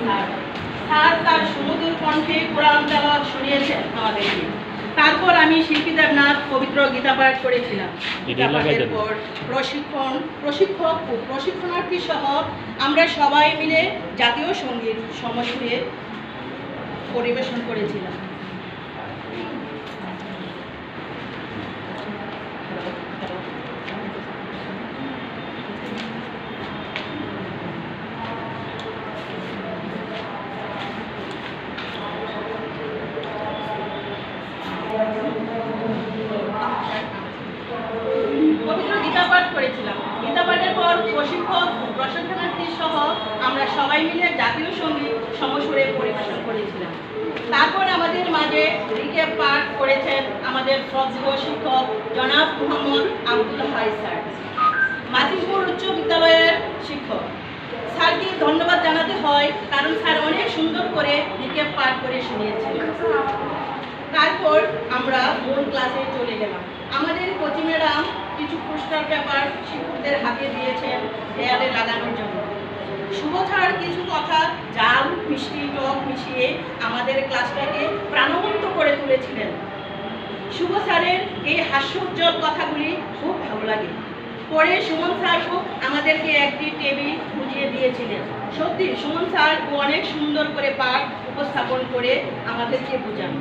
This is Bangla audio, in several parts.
স্যার তার সুমধুর কণ্ঠে কোরআন তেলাওয়াত শুনিয়েছেন আমাদেরকে তারপর আমি শিল্পী দেবনাথ পবিত্র গীতা পাঠ করেছিলাম। গীতা পাঠের পর প্রশিক্ষণ প্রশিক্ষক ও প্রশিক্ষণার্থী সহ আমরা সবাই মিলে জাতীয় সংগীত সমসুরে পরিবেশন করেছিলাম পবিত্র গীতা পাঠ করেছিলাম। গীতা পাঠের পর প্রশিক্ষক, প্রশিক্ষণার্থী সহ আমরা সবাই মিলে জাতীয় সংগীত সমসুরে পরিবেশন করেছিলাম। তারপর আমাদের মাঝে রিক্যাপ পাঠ করেছেন আমাদের শ্রদ্ধেয় শিক্ষক জনাব মোহাম্মদ আব্দুল হাই স্যার। মাসিমপুর উচ্চ বিদ্যালয়ের শিক্ষক। স্যারকে ধন্যবাদ জানাতে হয়, কারণ স্যার অনেক সুন্দর করে রিক্যাপ পাঠ করে শুনিয়েছিলেন। তারপর আমরা মূল ক্লাসে চলে গেলাম আমাদের কোচিং ম্যাডাম কিছু পোস্টার পেপার শিক্ষকদের হাতে দিয়েছেন দেয়ালে লাগানোর জন্য। শুভ ছাড় কিছু কথা জাল, মিষ্টি, টক মিশিয়ে আমাদের ক্লাসটাকে প্রাণবন্ত করে তুলেছিলেন। শুভ স্যারের এই হাস্যোজ্জ্বল কথাগুলি খুব ভালো লাগে। পরে সুমন স্যার খুব আমাদেরকে একটি টেবিল বুঝিয়ে দিয়েছিলেন। সত্যি, সুমন স্যার অনেক সুন্দর করে পাঠ উপস্থাপন করে আমাদেরকে বুঝান।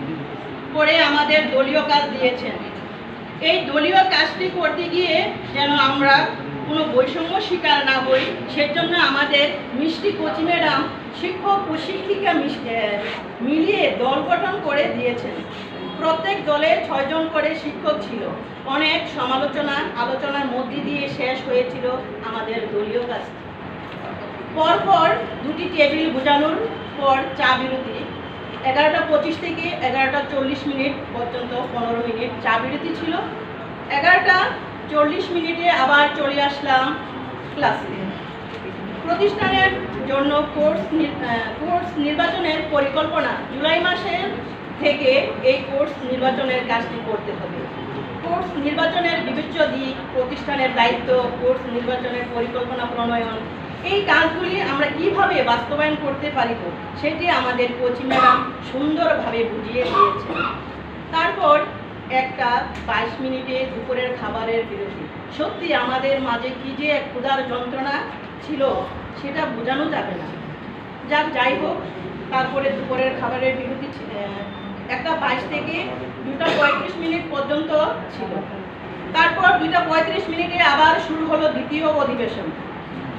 পরে আমাদের দলীয় কাজ দিয়েছেন। এই দলীয় কাজটি করতে গিয়ে যেন আমরা কোনো বৈষম্য শিকার না হই, সেজন্য আমাদের মিষ্টি কোচি ম্যাডাম শিক্ষক ও শিক্ষিকা মিলিয়ে দল গঠন করে দিয়েছেন। প্রত্যেক দলে ছয়জন করে শিক্ষক ছিল। অনেক সমালোচনা, আলোচনার মধ্যে দিয়ে শেষ হয়েছিল আমাদের দলীয় কাজটি। পরপর দুটি টেবিল বোঝানোর পর চা বিরতি। এগারোটা পঁচিশ থেকে এগারোটা চল্লিশ মিনিট পর্যন্ত পনেরো মিনিট চা বিরতি ছিল। এগারোটা চল্লিশ মিনিটে আবার চলে আসলাম ক্লাসে। প্রতিষ্ঠানের জন্য কোর্স কোর্স নির্বাচনের পরিকল্পনা জুলাই মাসের থেকে এই কোর্স নির্বাচনের কাজটি করতে হবে। কোর্স নির্বাচনের বিবেচ্য দিক, প্রতিষ্ঠানের দায়িত্ব, কোর্স নির্বাচনের পরিকল্পনা প্রণয়ন এই কাজগুলি আমরা কীভাবে বাস্তবায়ন করতে পারিব, সেটি আমাদের কোচিং ম্যাডাম সুন্দরভাবে বুঝিয়ে দিয়েছেন। তারপর একটা বাইশ মিনিটে দুপুরের খাবারের বিরতি। সত্যি আমাদের মাঝে কি যে এক ক্ষুধার যন্ত্রণা ছিল, সেটা বোঝানো যাবে না। যাক, যাই হোক, তারপরে দুপুরের খাবারের বিরতি একটা বাইশ থেকে দুটা পঁয়ত্রিশ মিনিট পর্যন্ত ছিল। তারপর দুইটা পঁয়ত্রিশ মিনিটে আবার শুরু হলো দ্বিতীয় অধিবেশন।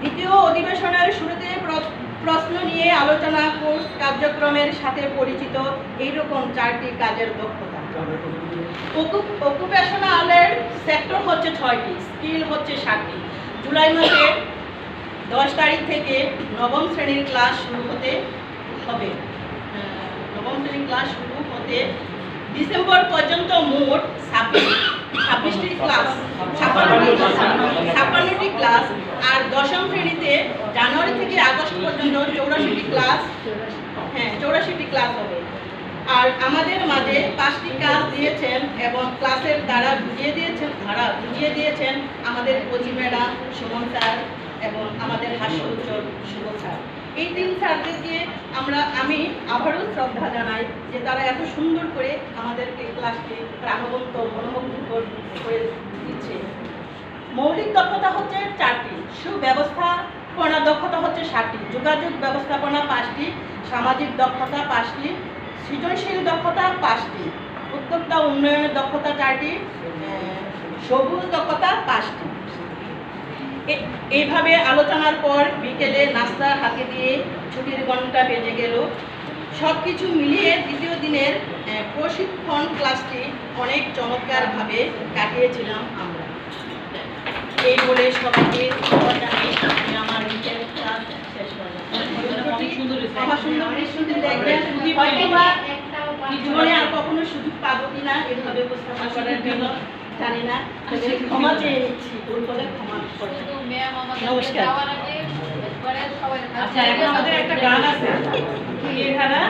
দ্বিতীয় অধিবেশনের শুরুতে প্র- প্রশ্ন নিয়ে আলোচনা, কোর্স, কার্যক্রমের সাথে পরিচিত এইরকম চারটি কাজের দক্ষতা। অকুপেশনালের সেক্টর হচ্ছে ছয়টি স্কিল হচ্ছে সাতটি। জুলাই মাসের দশ তারিখ থেকে নবম শ্রেণির ক্লাস শুরু হতে হবে। নবম শ্রেণির ক্লাস শুরু হতে ডিসেম্বর পর্যন্ত মোট ছাব্বিশ ছাব্বিশটি ক্লাস, ছাপ্পান্নটি ছাপ্পান্নটি ক্লাস, আর দশম শ্রেণীতে জানুয়ারি থেকে আগস্ট পর্যন্ত চৌরাশিটি ক্লাস হ্যাঁ চৌরাশিটি ক্লাস হবে। আর আমাদের মাঝে পাঁচটি কাজ দিয়েছেন এবং ক্লাসের দ্বারা বুঝিয়ে দিয়েছেন, ধারা বুঝিয়ে দিয়েছেন আমাদের কোচি ম্যাডাম সুমন স্যার এবং আমাদের হাস্য উজ্জ্বল শুভ স্যার। এই তিন স্যারদেরকে আমরা, আমি আবারও শ্রদ্ধা জানাই যে তারা এত সুন্দর করে আমাদেরকে ক্লাসকে প্রাণবন্ত মনোমুগ্ধকর করে দিচ্ছে। মৌলিক দক্ষতা হচ্ছে চারটি। সুব্যবস্থাপনা দক্ষতা হচ্ছে ষাটটি। যোগাযোগ ব্যবস্থাপনা পাঁচটি। সামাজিক দক্ষতা পাঁচটি। সৃজনশীল দক্ষতা পাঁচটি। উদ্যোক্তা উন্নয়নের দক্ষতা চারটি। সবুজ দক্ষতা পাঁচটি। এইভাবে আলোচনার পর বিকেলে নাস্তা হাতে দিয়ে ছুটির ঘণ্টা বেজে গেল। সব কিছু মিলিয়ে দ্বিতীয় দিনের প্রশিক্ষণ ক্লাসটি অনেক চমৎকারভাবে কাটিয়েছিলাম আমরা। এই বলে সবাইকে আমার বিকেল ক্লাস শেষ করলাম। জীবনে আর কখনো সুযোগ পাবো কিনা এভাবে উপস্থাপন করার জন্য জানি না। ক্ষমা চেয়ে নিচ্ছি ভুল ক্ষমা নমস্কার। আচ্ছা এখন আমাদের একটা গান আছে। এখানে